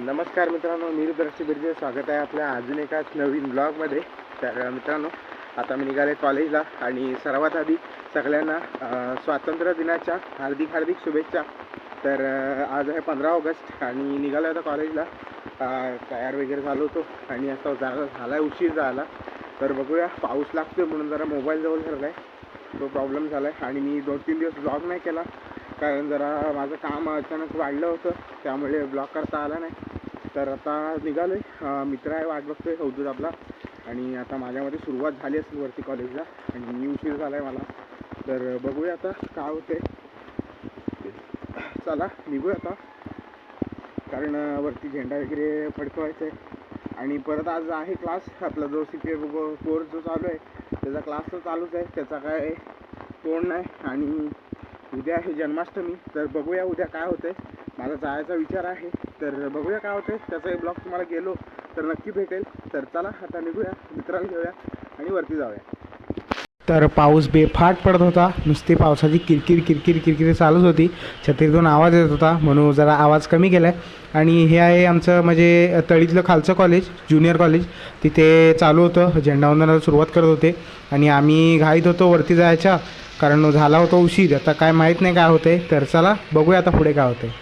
नमस्कार मित्रांनो मी रुद्राक्षी बिर्जे स्वागत आहे आपल्या अजून एकाच नवीन ब्लॉगमध्ये तर मित्रांनो आता मी निघाले कॉलेजला आणि सर्वात आधी सगळ्यांना स्वातंत्र्य दिनाच्या हार्दिक हार्दिक शुभेच्छा. तर आज आहे पंधरा ऑगस्ट आणि निघालो आता कॉलेजला तयार वगैरे झालो होतो आणि आता झाला झाला आहे उशीर झाला. तर बघूया पाऊस लागतो म्हणून जरा मोबाईल जवळ ठरला आहे तो प्रॉब्लेम झाला आहे आणि मी दोन तीन दिवस ब्लॉग नाही केला. कारण जरा माझं काम अचानक वाढलं होतं त्यामुळे ब्लॉक करता आला नाही. तर आता निघालो आहे मित्र आहे वाट बघतोय अवधूत आपला. आणि आता माझ्यामध्ये सुरुवात झाली असेल वरती कॉलेजला आणि मी उशीर झाला आहे मला. तर बघूया आता काय होते चला निघूया आता. कारण वरती झेंडा वगैरे फडकवायचा आहे आणि परत आज आहे क्लास आपला जो सी पी एफ कोर्स जो चालू आहे त्याचा क्लास तर चालूच आहे. त्याचा काय तोड नाही. आणि उद्या आहे जन्माष्टमी तर बघूया उद्या काय होतंय. माझा जायचा विचार आहे तर बघूया काय होतंय. त्याचा ब्लॉग तुम्हाला गेलो तर नक्की भेटेल. तर चला आता निघूया मित्राला घेऊया आणि वरती जाऊया. तर पाऊस बेफाट पडत होता. नुसती पावसाची किरकिर किरकिर किरकिर चालूच होती. छत्रीतून आवाज येत होता. म्हणून जरा आवाज कमी केला आहे आणि हे आहे आमचं म्हणजे तळीतलं खालचं कॉलेज ज्युनियर कॉलेज तिथे चालू होतं. झेंडावंदनाला सुरुवात करत होते. आणि आम्ही घाईत होतो वरती जायच्या. कारण झाला होता उशीर. आता काय माहीत नाही काय होते तर चला बघूया आता पुढे काय होते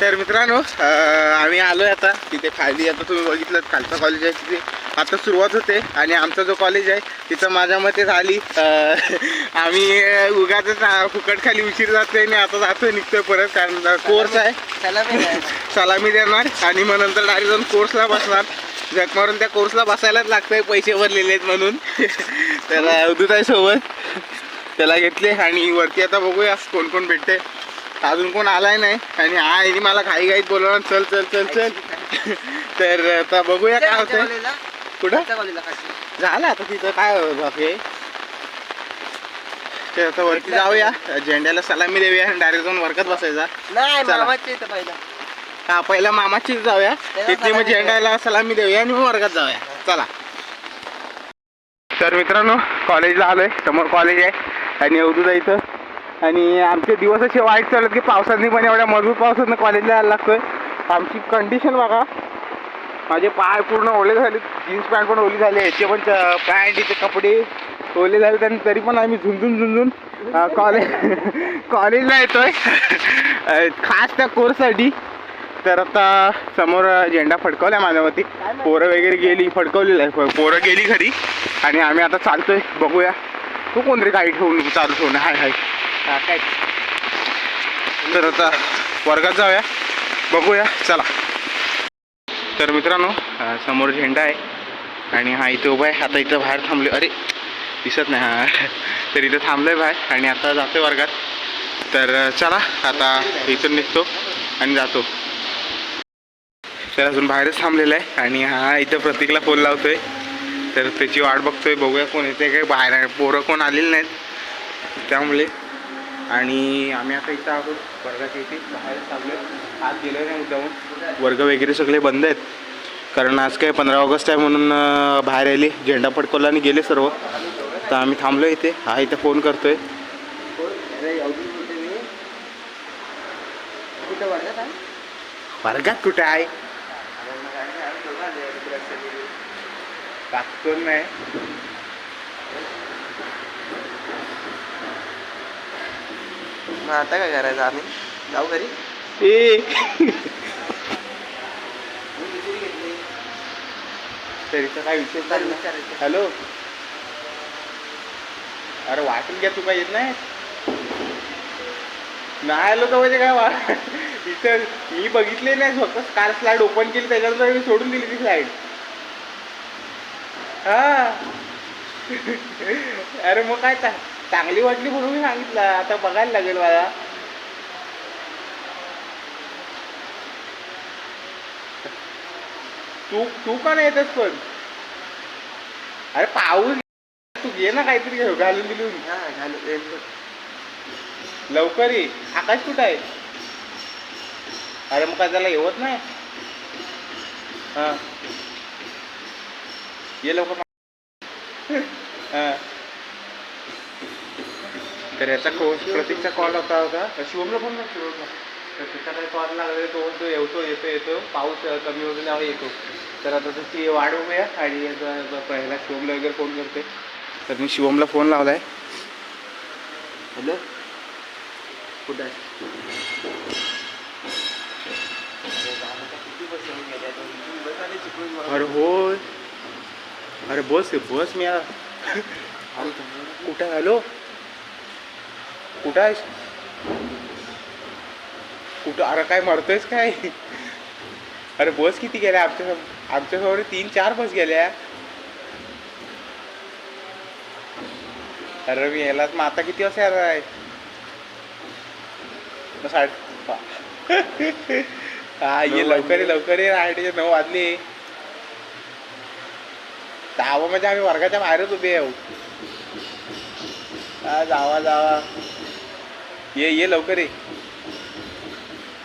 तर मित्रांनो आम्ही आलो आता. तिथे खाली आता तुम्ही बघितलं खालचं कॉलेज आहे तिथे. आता सुरुवात होते आणि आमचा जो कॉलेज आहे तिथं माझ्या मते झाली आम्ही उगाच फुकट खाली उशीर जातोय आणि आता जातोय निघतोय परत कारण कोर्स आहे. सलामी देणार. आणि मग नंतर डायरेक्ट जाऊन कोर्सला बसणार. जग मारून त्या कोर्सला बसायलाच लागतंय पैसे भरलेले आहेत म्हणून. त्याला अवधूत आहे सोबत त्याला घेतले आणि वरती आता बघूया कोण कोण भेटते अजून कोण आलाय नाही आणि हा आणि मला घाई घाईत बोलवणार चल चल चल. चल तर आता बघूया काय होतंय. कुठं? झालं आता तिथं काय तर आता वरती जाऊया. झेंड्याला सलामी देऊया. आणि डायरेक्ट जाऊन वर्गात बसायचा. नाही हा पहिला मामाची जाऊया. तिथली मग सलामी झेंडाला सलामी देऊया आणि मग वर्गात जाऊया. चला. तर मित्रांनो कॉलेजला आलोय. समोर कॉलेज आहे. आणि आहे इथं. आणि आमचे दिवस असे वाईट चालत की पावसाने पण एवढ्या मजबूत पावसातनं कॉलेजला यायला लागतोय. आमची कंडिशन बघा. माझे पाय पूर्ण ओले झाले जीन्स पॅन्ट पण ओली झाले ह्याचे पण पॅन्टीचे कपडे ओले झाले आणि तरी पण आम्ही झुंजून झुंजून कॉलेज कॉलेजला येतोय. खास त्या कोर्ससाठी. तर आता समोर झेंडा फडकवलाय माझ्यावरती. पोरं वगैरे गेली फडकवलेलं आहे. पोरं गेली घरी. आणि आम्ही आता चालतोय. बघूया. तू कोणतरी गाडी ठेवून चालू ठेवून. हाय हाय. काय? तर आता वर्गात जाऊया. बघूया. चला. तर मित्रांनो समोर झेंडा आहे आणि हा इथं उभा आहे. आता इथं बाहेर थांबले. अरे दिसत नाही. हा. तर इथं थांबलोय बाहेर आणि आता जातो वर्गात. तर चला आता इथून निघतो आणि जातो. तर अजून बाहेरच थांबलेला आहे आणि हा इथं प्रतीकला फोन लावतोय. तर त्याची वाट बघतोय. बघूया कोण येते काय. बाहेर पोरं कोण आलेली नाहीत. त्यामुळे आणि आम्ही आता इथं आहोत वर्गाच्या इथे बाहेर थांबलो आत गेलो नाही मुद्दामून वर्ग वगैरे सगळे बंद आहेत. कारण आज काय पंधरा ऑगस्ट आहे म्हणून बाहेर आले झेंडा फडकवला आणि गेले सर्व. तर आम्ही थांबलो इथे. हा इथं फोन वर्गात आहे? वर्गात कुठे आहे टाकतो नाही. मग आता काय करायचं आम्ही? जाऊ घरी? ए तरीचा काय. हॅलो? अरे वाटून घ्या तू काय येत नाही. नाही आलो तर म्हणजे काय वा इथं मी बघितले नाही फक्त कार स्लाइड ओपन केली त्याच्यानंतर मी सोडून दिली ती स्लाइड हा. अरे मग काय चा- चांगली वाटली म्हणून मी सांगितलं. आता बघायला लागेल मला तू तू का नाही येतस पण? अरे पाऊस तू घे ना काहीतरी घे घालून बिलून. लवकर ये. आकाश कुठं आहे? अरे मग काय त्याला येवत नाही? हा. ये लवकर. हा. तर याचा को प्रतीकचा कॉल होता होता. शिवमला फोन कर शिवमला. तर त्याचा काही कॉल लागला तो तो येतो येतो येतो. पाऊस कमी होतो तेव्हा येतो. तर आता त्याची वाट बघूया आणि पहिला शिवमला वगैरे फोन करते. तर मी शिवमला फोन लावला आहे हॅलो? कुठं आहे. अरे होय. अरे बस बस मी कुठं? हॅलो? कुठं आहेस? कुठं? अरे काय मरतोयस काय? अरे बस किती गेल्या? आमच्या आमच्यासमोर तीन चार बस गेल्या. अरे मी यालाच मग आता किती वाजता येणार आहे? मग साडे हा ये लवकर ये लवकर ये. आठचे नऊ वाजले. दहावा म्हणजे आम्ही वर्गाच्या बाहेरच उभे आहो हा जावा जावा. ये ये लवकर ये.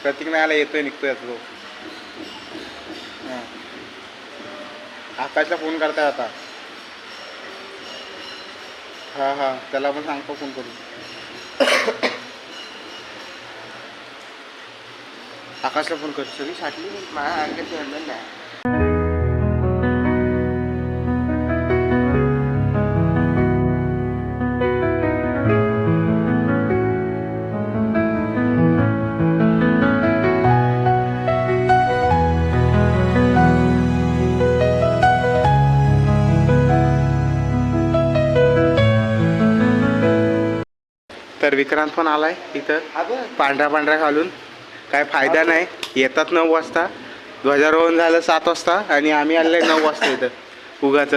प्रतीक नाही आला येतोय निघतोय आता तो. आकाशला फोन करताय आता. हा हा. त्याला पण सांगतो फोन करून. आकाशला फोन कर. सगळी साठली माझ्या अंगात नाही. विक्रांत पण आलाय इथं. हा पांढरा पांढरा घालून. काय फायदा नाही. येतात नऊ वाजता. ध्वजारोहण झालं सात वाजता आणि आम्ही आले नऊ वाजता इथं. उगाच.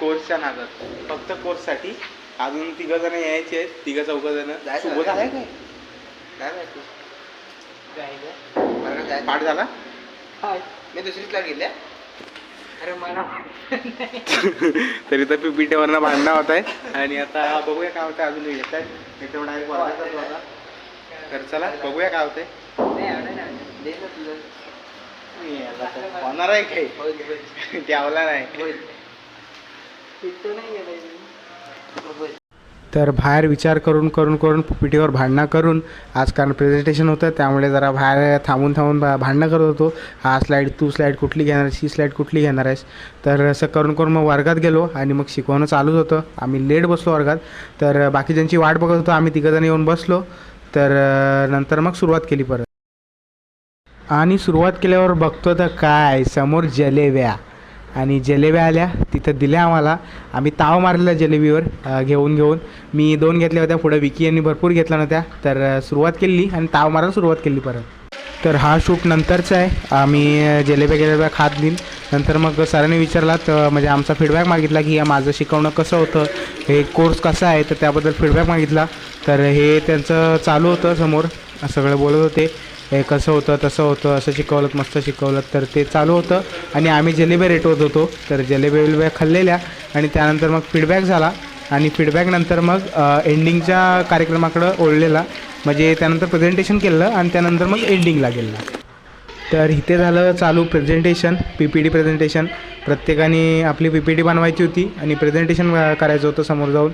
कोर्सच्या नादात. फक्त कोर्ससाठी. अजून तिघ जण यायचे आहेत. तिघ चौघ जण. सुबोध आहे. काय? काय पाठ झाला? मी दुसरीच ला गेल्या तरी तर पिपीटेवरनं भांडणं होत आहे आणि आता बघूया काय होतं अजून येत आहे मी तेवढा डायरेक्ट होता तर चला बघूया काय होते दे ना तुझं. होणार आहे काही. ठेवला नाही. तर बाहेर विचार करून करून करून पीटीवर भांडणं करून आज कारण प्रेझेंटेशन होतं त्यामुळे जरा बाहेर थांबून थांबून भांडणं करत होतो. हा स्लाईड तू स्लाईड कुठली घेणार आहेस ही स्लाईड कुठली घेणार आहेस? तर असं करून करून मग वर्गात गेलो आणि मग शिकवणं चालूच होतं. आम्ही लेट बसलो वर्गात. तर बाकीच्यांची वाट बघत होतो आम्ही तिघंजण येऊन बसलो. तर नंतर मग सुरुवात केली परत. आणि सुरुवात केल्यावर बघतो तर काय समोर जलेव्या आणि जलेब्या आल्या तिथं दिल्या आम्हाला. आम्ही ताव मारलेला जलेबीवर घेऊन घेऊन. मी दोन घेतल्या होत्या पुढं विकी यांनी भरपूर घेतल्या नव्हत्या. तर सुरुवात केली आणि ताव मारायला सुरुवात केली परत. तर हा शूट नंतरचा आहे. आम्ही जलेब्या गेलेब्या खात देईन नंतर मग सरांनी विचारला तर म्हणजे आमचा फीडबॅक मागितला की माझं शिकवणं कसं होतं? हे कोर्स कसा आहे? तर त्याबद्दल फीडबॅक मागितला. तर हे त्यांचं चालू होतं समोर. सगळं बोलत होते. हे कसं होतं तसं होतं असं शिकवलं मस्त शिकवलं. तर ते चालू होतं आणि आम्ही जलेबे रेटवत होतो तर जलेबी विलेब्या खाल्लेल्या आणि त्यानंतर मग फीडबॅक झाला आणि फीडबॅकनंतर मग एंडिंगच्या कार्यक्रमाकडं ओढलेला. म्हणजे त्यानंतर प्रेझेंटेशन केलं आणि त्यानंतर मग एंडिंगला गेलं तर इथे झालं चालू presentation P P D presentation प्रत्येकाने आपली पी पी डी बनवायची होती आणि प्रेझेंटेशन करायचं होतं समोर जाऊन.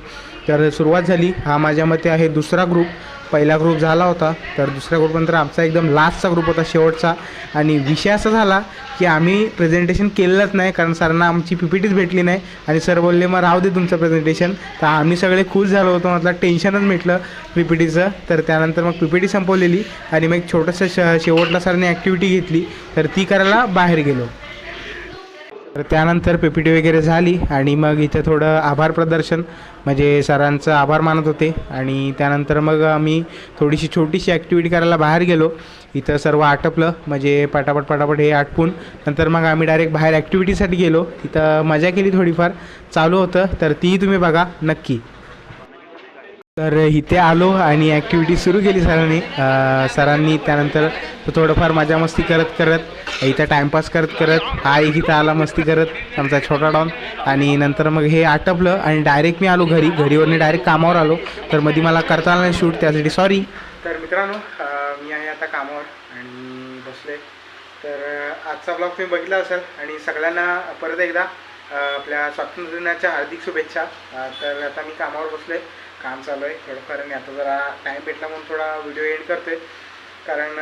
तर सुरुवात झाली. हा माझ्या मते आहे दुसरा ग्रुप पहिला ग्रुप झाला होता तर दुसऱ्या ग्रुपनंतर आमचा एकदम लास्टचा ग्रुप होता शेवटचा. आणि विषय असा झाला की आम्ही प्रेझेंटेशन केलेलंच नाही कारण सरांना आमची पी पी टीच भेटली नाही. आणि सर बोलले मग राहू दे तुमचं प्रेझेंटेशन तर आम्ही सगळे खुश झालो होतो म्हटलं टेन्शनच मिटलं पी पी टीचं तर त्यानंतर मग पी पी टी संपवलेली आणि मग एक छोटंसं श शेवटला सरांनी ॲक्टिव्हिटी घेतली. तर ती करायला बाहेर गेलो. तर त्यानंतर पी वगैरे झाली आणि मग इथे थोडं आभार प्रदर्शन म्हणजे सरांचं आभार मानत होते. आणि त्यानंतर मग आम्ही थोडीशी छोटीशी ॲक्टिव्हिटी करायला बाहेर गेलो. इथं सर्व आटपलं म्हणजे पटापट पटापट हे आटपून नंतर मग आम्ही डायरेक्ट बाहेर ॲक्टिव्हिटीसाठी गेलो. तिथं मजा केली थोडीफार. चालू होतं तर तीही तुम्ही बघा नक्की. तर इथे आलो आणि ॲक्टिव्हिटी सुरू केली सरांनी. सरांनी त्यानंतर थोडंफार मजा मस्ती करत करत इथं टाईमपास करत करत हा एक इथं आला मस्ती करत आमचा छोटा डॉन. आणि नंतर मग हे आटपलं आणि डायरेक्ट मी आलो घरी. घरीवरून डायरेक्ट कामावर आलो. तर मध्ये मला करता आलं नाही शूट त्यासाठी सॉरी तर मित्रांनो मी आहे आता कामावर आणि बसले तर आजचा ब्लॉग तुम्ही बघितला असेल आणि सगळ्यांना परत एकदा आपल्या स्वातंत्र्य दिनाच्या हार्दिक शुभेच्छा. तर आता मी कामावर बसले काम चालू आहे. थोडंफार मी आता जरा टाईम भेटला म्हणून थोडा व्हिडिओ एडिट करतोय. कारण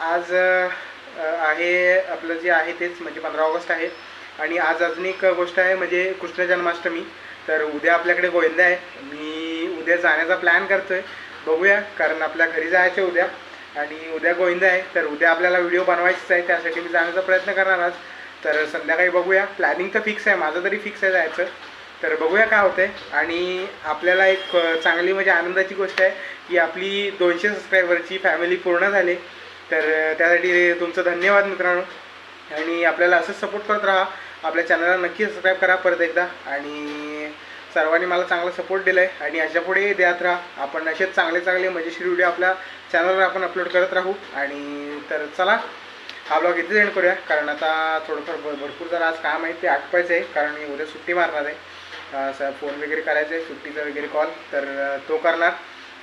आज आहे आपलं जे आहे तेच म्हणजे पंधरा ऑगस्ट आहे. आणि आज अजून एक गोष्ट आहे म्हणजे कृष्ण जन्माष्टमी. तर उद्या आपल्याकडे गोविंदा आहे. मी उद्या जाण्याचा प्लॅन करतोय. बघूया. कारण आपल्या घरी जायचं आहे उद्या. आणि उद्या गोविंदा आहे. तर उद्या आपल्याला व्हिडिओ बनवायचाच आहे. त्यासाठी मी जाण्याचा प्रयत्न करणार आज. तर संध्याकाळी बघूया. प्लॅनिंग तर फिक्स आहे. माझं तरी फिक्स आहे जायचं. तर बघूया काय होतंय. आणि आपल्याला एक चांगली म्हणजे आनंदाची गोष्ट आहे की आपली दोनशे सबस्क्रायबरची फॅमिली पूर्ण झाली. तर त्यासाठी तुमचं धन्यवाद मित्रांनो. आणि आपल्याला असंच सपोर्ट करत राहा. आपल्या चॅनलला नक्की सबस्क्राईब करा परत एकदा. आणि सर्वांनी मला चांगला सपोर्ट दिला आहे आणि अशा पुढे देत राहा. आपण असेच चांगले चांगले मजेशीर व्हिडिओ आपल्या चॅनलवर आपण अपलोड करत राहू. आणि तर चला हा ब्लॉग इथेच एंड करूया. कारण आता थोडंफार भरपूर जरा आज काम आहे ते आटपायचं आहे. कारण मी उद्या सुट्टी मारणार आहे. असं फोन वगैरे करायचं आहे सुट्टीचा वगैरे कॉल तर तो करणार.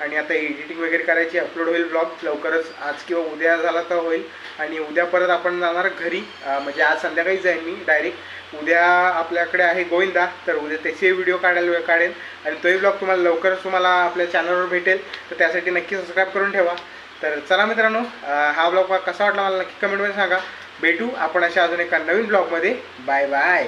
आणि आता एडिटिंग वगैरे करायची अपलोड होईल ब्लॉग लवकरच आज किंवा उद्या झाला तर होईल. आणि उद्या परत आपण जाणार घरी. म्हणजे आज संध्याकाळीच जाईन मी डायरेक्ट उद्या आपल्याकडे आहे गोविंदा तर उद्या त्याचे व्हिडिओ काढायला काढेल. आणि तोही ब्लॉग तुम्हाला लवकरच तुम्हाला आपल्या चॅनलवर भेटेल. तर त्यासाठी नक्की सबस्क्राईब करून ठेवा. तर चला मित्रांनो हा ब्लॉग कसा वाटला मला नक्की कमेंटमध्ये सांगा. भेटू आपण अशा अजून एका नवीन ब्लॉगमध्ये बाय बाय